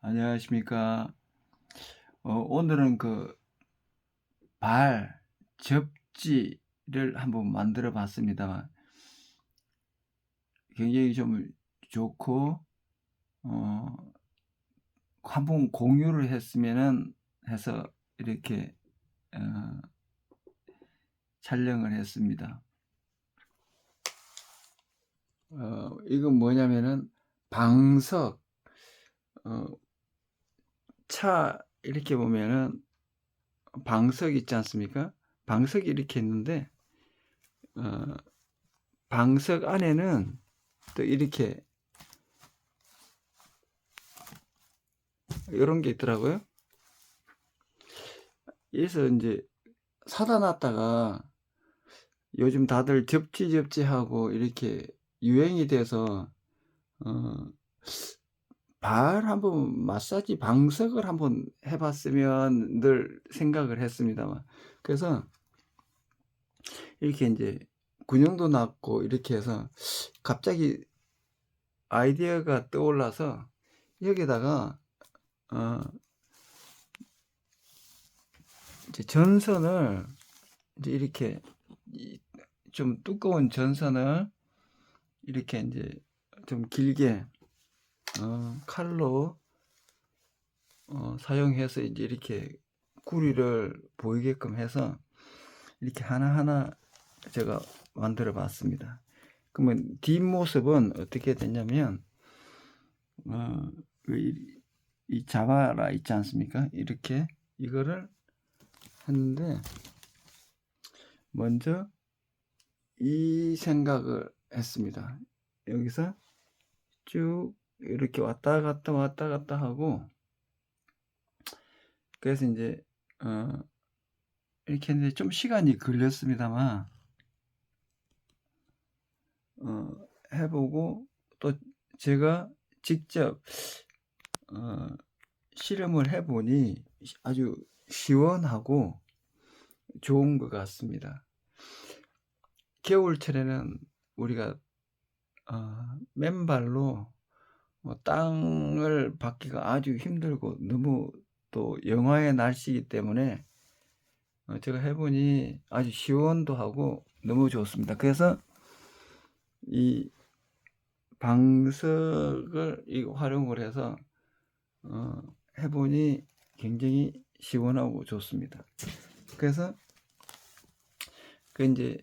안녕하십니까. 어, 오늘은 그 발 접지를 한번 만들어 봤습니다. 굉장히 좀 좋고, 어, 한번 공유를 했으면은 해서 이렇게, 어, 촬영을 했습니다. 어, 이건 뭐냐면은 방석, 어, 차 이렇게 보면은 방석 있지 않습니까? 방석이 이렇게 있는데 어, 방석 안에는 또 이렇게 이런 게 있더라고요. 그래서 이제 사다 놨다가 요즘 다들 접지 접지 하고 이렇게 유행이 돼서 어, 발 한번 마사지 방석을 한번 해봤으면 늘 생각을 했습니다만. 그래서 이렇게 이제 군형도 났고 이렇게 해서 갑자기 아이디어가 떠올라서 여기다가 어 이제 전선을 이제 이렇게 좀 두꺼운 전선을 이렇게 이제 좀 길게 어, 칼로 어, 사용해서 이제 이렇게 구리를 보이게끔 해서 이렇게 하나하나 제가 만들어 봤습니다. 그러면 뒷모습은 어떻게 됐냐면 어, 이, 이 자바라 있지 않습니까? 이렇게 이거를 했는데 먼저 이 생각을 했습니다. 여기서 쭉 이렇게 왔다 갔다 왔다 갔다 하고 그래서 이제 어 이렇게 했는데 좀 시간이 걸렸습니다만 어 해보고 또 제가 직접 어 실험을 해보니 아주 시원하고 좋은 것 같습니다. 겨울철에는 우리가 어, 맨발로 뭐 땅을 받기가 아주 힘들고 너무 또 영하의 날씨이기 때문에 어, 제가 해보니 아주 시원도 하고 너무 좋습니다. 그래서 이 방석을 이 활용을 해서 어, 해보니 굉장히 시원하고 좋습니다. 그래서 그 이제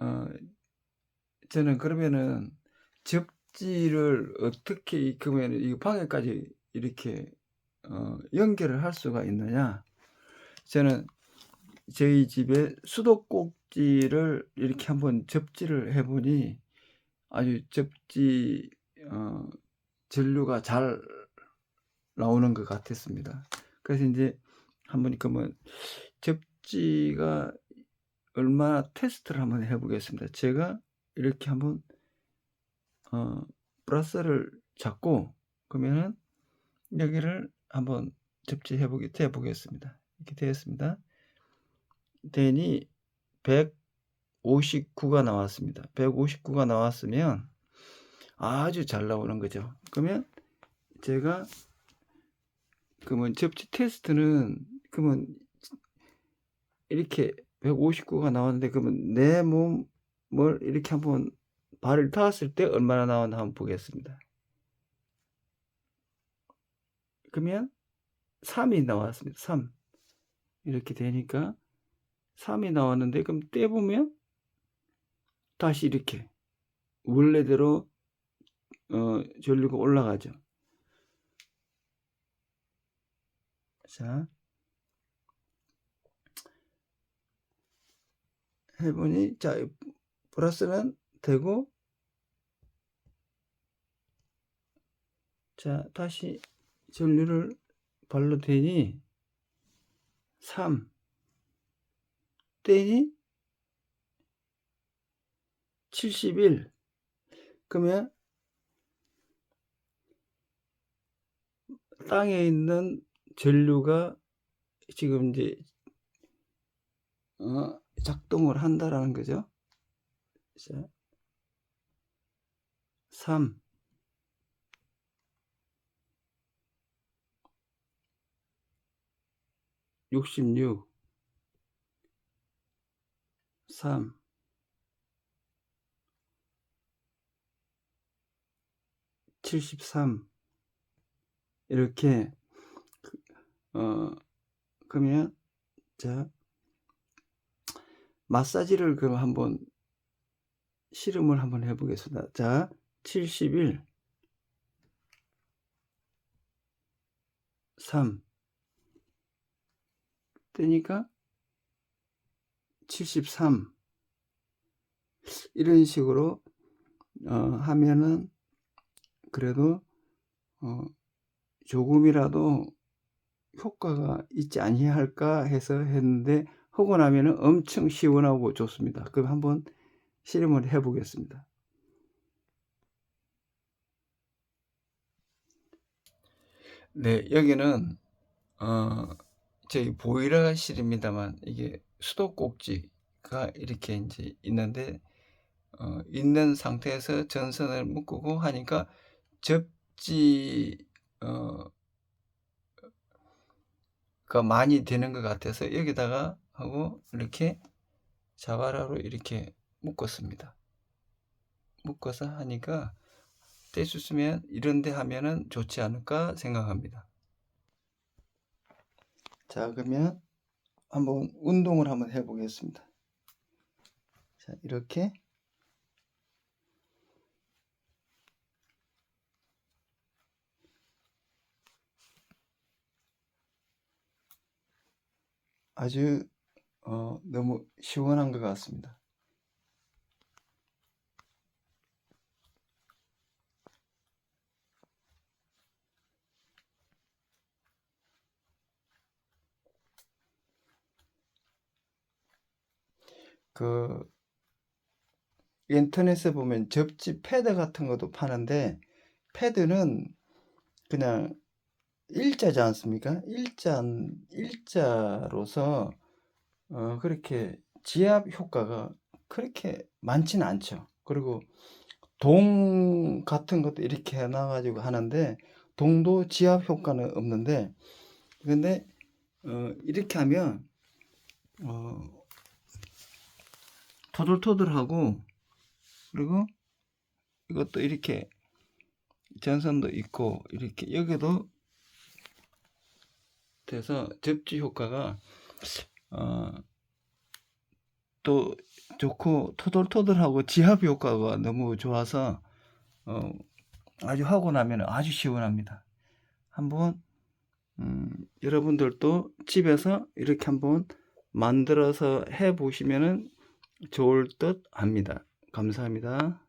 어, 저는 그러면은 접 지를 어떻게 그러면 이 방에까지 이렇게 어, 연결을 할 수가 있느냐? 저는 저희 집에 수도꼭지를 이렇게 한번 접지를 해보니 아주 접지 어, 전류가 잘 나오는 것 같았습니다. 그래서 이제 한번 그러면 접지가 얼마나 테스트를 한번 해보겠습니다. 제가 이렇게 한번 어, 플러스를 잡고 그러면은 여기를 한번 접지해 보게 해 보겠습니다. 이렇게 되었습니다. 되니 159가 나왔습니다. 159가 나왔으면 아주 잘 나오는 거죠. 그러면 제가 그러면 접지 테스트는 그러면 이렇게 159가 나왔는데 그러면 내 몸을 이렇게 한번 발을 닿았을 때 얼마나 나왔나 한번 보겠습니다. 그러면 3이 나왔습니다. 3 이렇게 되니까 3이 나왔는데 그럼 떼보면 다시 이렇게 원래대로 어, 전류가 올라가죠. 자 해보니 자 플러스는 되고 자 다시 전류를 발로 대니 3 떼니 71 그러면 땅에 있는 전류가 지금 이제 어, 작동을 한다라는 거죠. 자, 3 66 3 73 이렇게 그, 어 그러면 자 마사지를 그럼 한번 실험을 한번 해보겠습니다. 자 71 3 뜨니까 73 이런 식으로 어 하면은 그래도 어 조금이라도 효과가 있지 아니할까 해서 했는데 하고 나면은 엄청 시원하고 좋습니다. 그럼 한번 실험을 해 보겠습니다. 네, 여기는 어 저희 보일러실입니다만 이게 수도꼭지가 이렇게 인제 있는데 어 있는 상태에서 전선을 묶고 하니까 접지 어 가 많이 되는 것 같아서 여기다가 하고 이렇게 자바라로 이렇게 묶었습니다. 묶어서 하니까 뗄 수 있으면 이런 데 하면은 좋지 않을까 생각합니다. 자, 그러면 한번 운동을 한번 해 보겠습니다. 자, 이렇게 아주 어 너무 시원한 것 같습니다. 그 인터넷에 보면 접지 패드 같은 것도 파는데 패드는 그냥 일자지 않습니까? 일자 일자로서 어 그렇게 지압 효과가 그렇게 많지는 않죠. 그리고 동 같은 것도 이렇게 해놔 가지고 하는데 동도 지압 효과는 없는데 근데 어 이렇게 하면 어 토들토들하고 그리고 이것도 이렇게 전선도 있고 이렇게 여기도 돼서 접지 효과가 어 또 좋고 토들토들하고 지압 효과가 너무 좋아서 어 아주 하고 나면 아주 시원합니다. 한번 음 여러분들도 집에서 이렇게 한번 만들어서 해 보시면은 좋을 듯 합니다. 감사합니다.